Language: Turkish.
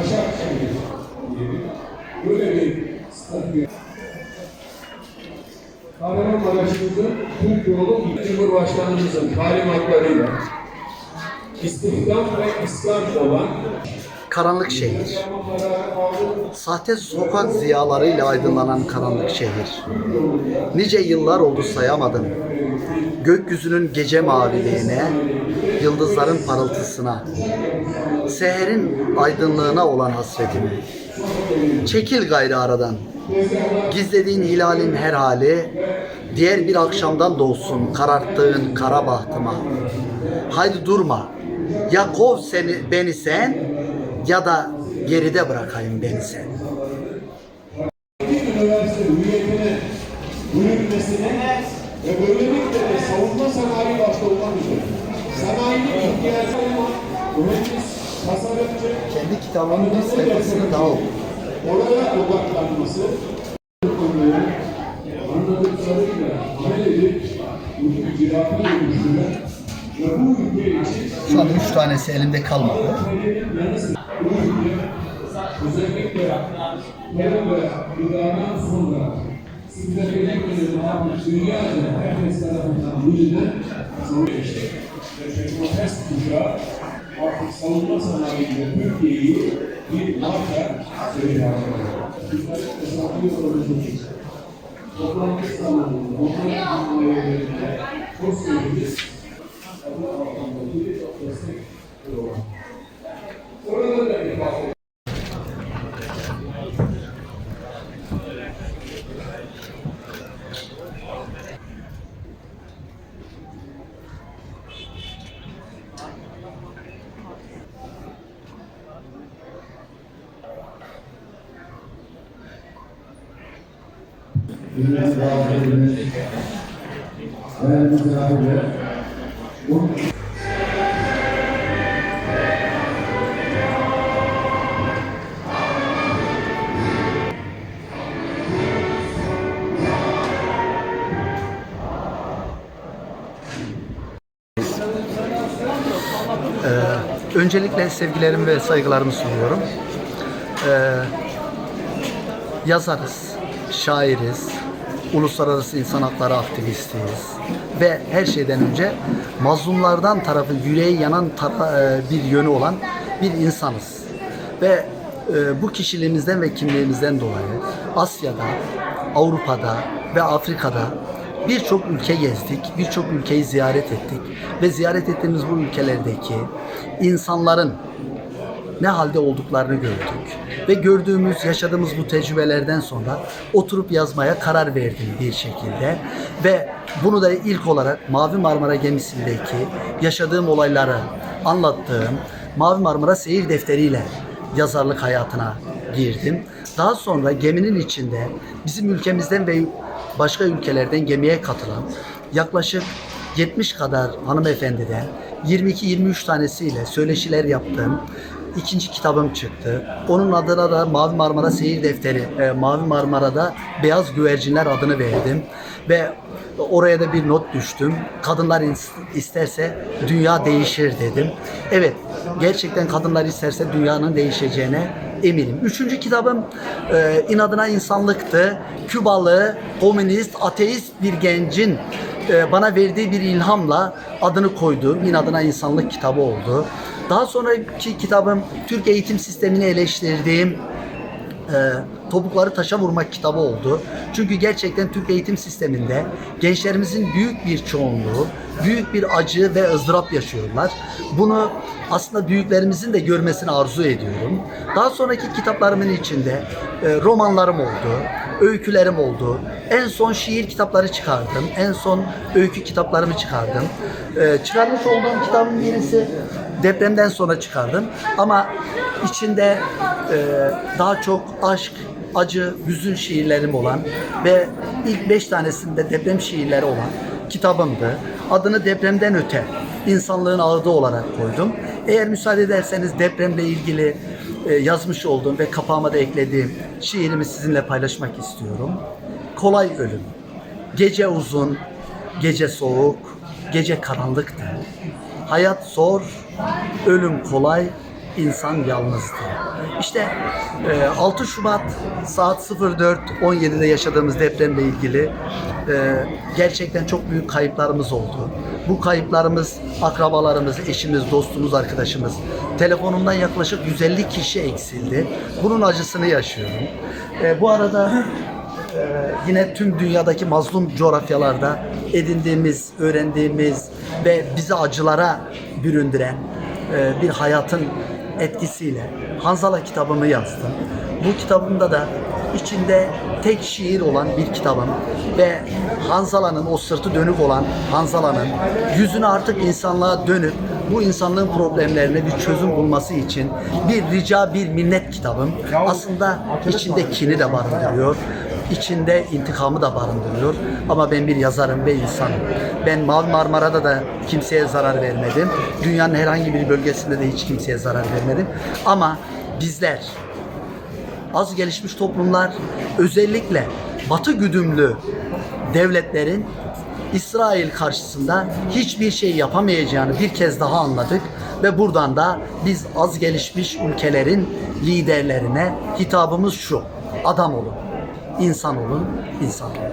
Başakşehir diyelim. Böyle bir statü. Kahramanmaraş'ımızın Türk yolu Cumhurbaşkanımızın talimatlarıyla istihdam ve İslam olan Karanlık şehir. Sahte sokak ziyalarıyla aydınlanan karanlık şehir. Nice yıllar oldu sayamadım. Gökyüzünün gece maviliğine, yıldızların parıltısına, seherin aydınlığına olan hasretimi. Çekil gayrı aradan. Gizlediğin hilalin her hali, diğer bir akşamdan doğsun kararttığın kara bahtıma. Haydi durma. Ya kov seni, beni sen ya da geride bırakayım beni sen. Kendi kitabımın bir sayfasını daha oku. oraya odaklanması konuya anladıklarıyla amel edip bu icraatı dönüştüren ve bu ülke için Şu an üç tanesi elimde kalmadı. özellikle tarım ve gıdadan sonra strateji almış dünyaca herkes tarafından bilinen savunma işte. Bu test kuşağı artık savunma sanayinde Türkiye'yi bir marka söylüyor. Bizler hesaplı olacağız. Toplantı zamanında, toplantı cümlelerinde çok sevdiğimiz adı altındaki destek programı. Bu Öncelikle sevgilerimi ve saygılarımı sunuyorum. Ee, yazarız, şairiz, uluslararası insan hakları aktivistiyiz ve her şeyden önce mazlumlardan tarafı yüreği yanan tara- e, bir yönü olan bir insanız. Ve e, bu kişiliğimizden ve kimliğimizden dolayı Asya'da, Avrupa'da ve Afrika'da birçok ülke gezdik, birçok ülkeyi ziyaret ettik ve ziyaret ettiğimiz bu ülkelerdeki insanların ne halde olduklarını gördük. Ve gördüğümüz, yaşadığımız bu tecrübelerden sonra oturup yazmaya karar verdim bir şekilde. Ve bunu da ilk olarak Mavi Marmara gemisindeki yaşadığım olayları anlattığım Mavi Marmara seyir defteriyle yazarlık hayatına girdim. Daha sonra geminin içinde bizim ülkemizden ve başka ülkelerden gemiye katılan yaklaşık 70 kadar hanımefendiden 22-23 tanesiyle söyleşiler yaptım. İkinci kitabım çıktı. Onun adına da Mavi Marmara Seyir Defteri, e, Mavi Marmara'da Beyaz Güvercinler adını verdim. Ve oraya da bir not düştüm. Kadınlar isterse dünya değişir dedim. Evet, gerçekten kadınlar isterse dünyanın değişeceğine eminim. Üçüncü kitabım e, inadına insanlıktı. Kübalı, komünist, ateist bir gencin e, bana verdiği bir ilhamla adını koyduğum inadına insanlık kitabı oldu. Daha sonraki kitabım Türk eğitim sistemini eleştirdiğim e, topukları taşa vurmak kitabı oldu. Çünkü gerçekten Türk eğitim sisteminde gençlerimizin büyük bir çoğunluğu büyük bir acı ve ızdırap yaşıyorlar. Bunu aslında büyüklerimizin de görmesini arzu ediyorum. Daha sonraki kitaplarımın içinde e, romanlarım oldu, öykülerim oldu. En son şiir kitapları çıkardım. En son öykü kitaplarımı çıkardım. E, çıkarmış olduğum kitabın birisi depremden sonra çıkardım. Ama içinde e, daha çok aşk, acı, hüzün şiirlerim olan ve ilk beş tanesinde deprem şiirleri olan kitabımdı. Adını Depremden Öte, insanlığın ağırdığı olarak koydum. Eğer müsaade ederseniz depremle ilgili e, yazmış olduğum ve kapağıma da eklediğim şiirimi sizinle paylaşmak istiyorum. Kolay ölüm. Gece uzun, gece soğuk, gece karanlıktı. Hayat zor, ölüm kolay, insan yalnızdı. İşte e, 6 Şubat saat 04.17'de yaşadığımız depremle ilgili e, gerçekten çok büyük kayıplarımız oldu. Bu kayıplarımız akrabalarımız, eşimiz, dostumuz, arkadaşımız. Telefonumdan yaklaşık 150 kişi eksildi. Bunun acısını yaşıyorum. E, bu arada yine tüm dünyadaki mazlum coğrafyalarda edindiğimiz, öğrendiğimiz ve bizi acılara büründüren e, bir hayatın etkisiyle Hanzala kitabımı yazdım. Bu kitabımda da içinde tek şiir olan bir kitabım ve Hanzala'nın o sırtı dönük olan Hanzala'nın yüzünü artık insanlığa dönüp bu insanlığın problemlerine bir çözüm bulması için bir rica bir minnet kitabım. Aslında içinde kini de barındırıyor içinde intikamı da barındırıyor. Ama ben bir yazarım ve insanım. Ben Mavi Marmara'da da kimseye zarar vermedim. Dünyanın herhangi bir bölgesinde de hiç kimseye zarar vermedim. Ama bizler az gelişmiş toplumlar özellikle batı güdümlü devletlerin İsrail karşısında hiçbir şey yapamayacağını bir kez daha anladık ve buradan da biz az gelişmiş ülkelerin liderlerine hitabımız şu. Adam olun, insan olun, insan olun.